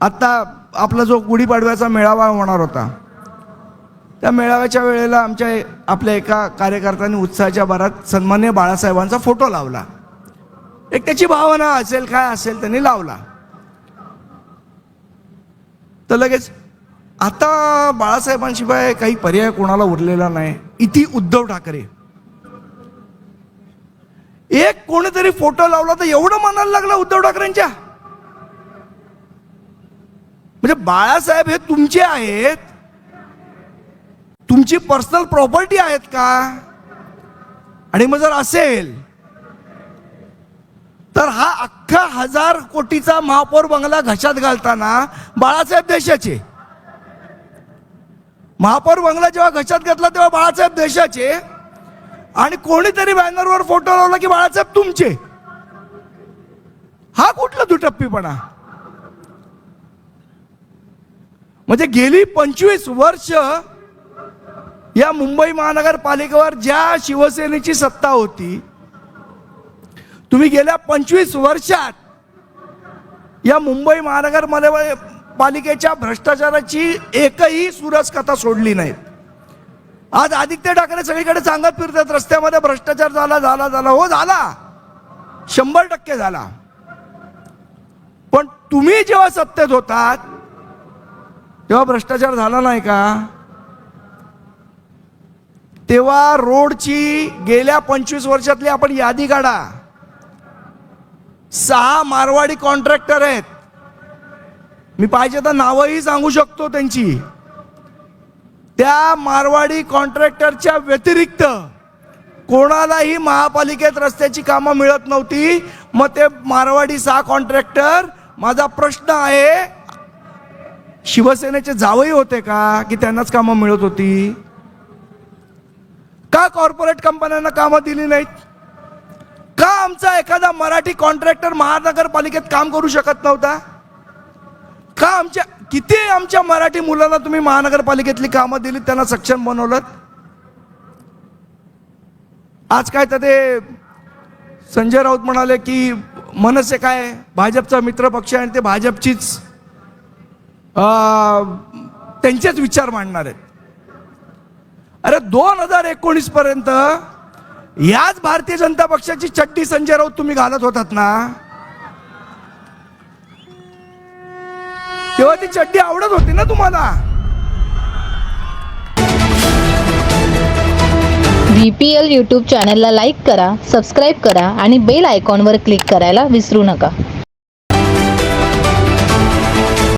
आत्ता आपला जो गुढीपाडव्याचा मेळावा होणार होता त्या मेळाव्याच्या वेळेला आमच्या आपल्या एका कार्यकर्त्यांनी उत्साहाच्या भरात सन्मान्य बाळासाहेबांचा फोटो लावला. एक त्याची भावना असेल काय असेल त्यांनी लावला. तर लगेच आता बाळासाहेबांशिवाय काही पर्याय कोणाला उरलेला नाही. इथे उद्धव ठाकरे. एक कोणीतरी फोटो लावला तर एवढं म्हणायला लागला उद्धव ठाकरेंच्या. म्हणजे बाळासाहेब हे तुमचे आहेत? तुमची पर्सनल प्रॉपर्टी आहेत का? आणि मग जर असेल तर हा अख्खा हजार कोटीचा महापौर बंगला घशात घालताना बाळासाहेब देशाचे. महापौर बंगला जेव्हा घशात घातला तेव्हा बाळासाहेब देशाचे. आणि कोणीतरी बॅनरवर फोटो लावला की बाळासाहेब तुमचे. हा कुठला दुटप्पीपणा? म्हणजे गेली पंचवीस वर्ष या मुंबई महानगरपालिकेवर ज्या शिवसेनेची सत्ता होती तुम्ही गेल्या पंचवीस वर्षात या मुंबई महानगरमध्ये पालिकेच्या भ्रष्टाचाराची एकही सुरस कथा सोडली नाही. आज आदित्य ठाकरे सगळीकडे सांगत फिरतात रस्त्यामध्ये भ्रष्टाचार झाला झाला झाला. हो झाला. शंभर टक्के झाला. पण तुम्ही जेव्हा सत्तेत होतात तेव्हा भ्रष्टाचार झाला नाही का? तेव्हा रोडची गेल्या पंचवीस वर्षातली आपण यादी काढा. सहा मारवाडी कॉन्ट्रॅक्टर आहेत. मी पाहिजे तर नावही सांगू शकतो त्यांची. त्या मारवाडी कॉन्ट्रॅक्टरच्या व्यतिरिक्त कोणालाही महापालिकेत रस्त्याची कामं मिळत नव्हती. मग ते मारवाडी सहा कॉन्ट्रॅक्टर माझा प्रश्न आहे शिवसेनेचे जावई होते का की त्यांनाच कामं मिळत होती? का कॉर्पोरेट कंपन्यांना कामं दिली नाहीत? का आमचा एखादा मराठी कॉन्ट्रॅक्टर महानगरपालिकेत काम करू शकत नव्हता? का आमच्या किती आमच्या मराठी मुलांना तुम्ही महानगरपालिकेतली कामं दिली त्यांना सक्षम बनवलं आज काय तर ते संजय राऊत म्हणाले की मनसे काय भाजपचा मित्र पक्ष आहे आणि ते भाजपचीच त्यांचेच विचार मांडणार आहेत. अरे दोन हजार एकोणीस पर्यंत याच भारतीय जनता पक्षाची चड्डी संजय राऊत तुम्ही घालत होतात ना? तेव्हा ती चड्डी आवडत होती ना तुम्हाला? बीपीएल पी यूट्यूब चॅनलला लाईक करा सबस्क्राईब करा आणि बेल आयकॉनवर क्लिक करायला विसरू नका.